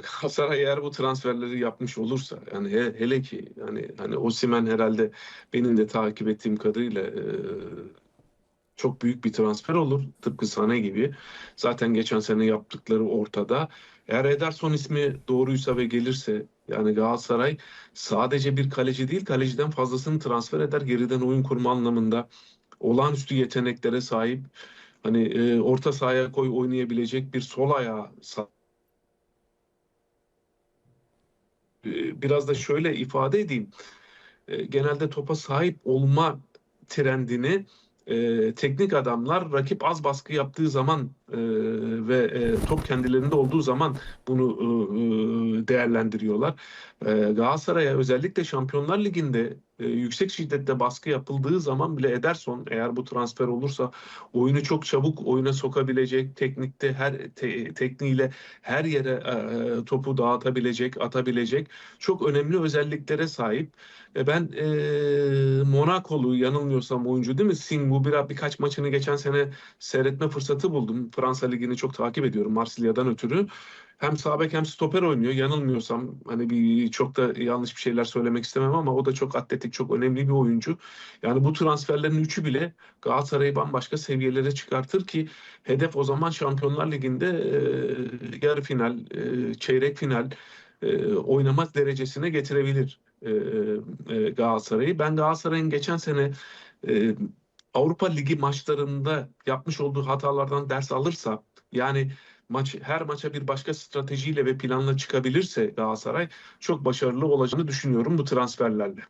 Galatasaray eğer bu transferleri yapmış olursa yani he- hele ki yani hani Osimhen herhalde benim de takip ettiğim kadarıyla e, çok büyük bir transfer olur. Tıpkı Sané gibi. Zaten geçen sene yaptıkları ortada. Eğer Ederson ismi doğruysa ve gelirse yani Galatasaray sadece bir kaleci değil kaleciden fazlasını transfer eder. Geriden oyun kurma anlamında olağanüstü yeteneklere sahip hani e, orta sahaya koy oynayabilecek bir sol ayağı sa- E, biraz da şöyle ifade edeyim. E, genelde topa sahip olma trendini e, teknik adamlar rakip az baskı yaptığı zaman e, ve e, top kendilerinde olduğu zaman bunu e, e, değerlendiriyorlar. E, Galatasaray'a özellikle Şampiyonlar Ligi'nde e, yüksek şiddette baskı yapıldığı zaman bile Ederson eğer bu transfer olursa oyunu çok çabuk oyuna sokabilecek, teknikte her te- tekniğiyle her yere e, topu dağıtabilecek, atabilecek çok önemli özelliklere sahip. E, ben e, Monakolu yanılmıyorsam oyuncu değil mi? Singu bir, birkaç maçını geçen sene seyretme fırsatı buldum. Fransa Ligi'ni çok takip ediyorum Marsilya'dan ötürü. Hem sağ bek hem stoper oynuyor. Yanılmıyorsam hani bir çok da yanlış bir şeyler söylemek istemem ama o da çok atletik, çok önemli bir oyuncu. Yani bu transferlerin üçü bile Galatasaray'ı bambaşka seviyelere çıkartır ki hedef o zaman Şampiyonlar Ligi'nde e, yarı final, e, çeyrek final e, oynamak derecesine getirebilir e, e, Galatasaray'ı. Ben Galatasaray'ın geçen sene e, Avrupa Ligi maçlarında yapmış olduğu hatalardan ders alırsa yani maç her maça bir başka stratejiyle ve planla çıkabilirse Galatasaray çok başarılı olacağını düşünüyorum bu transferlerle.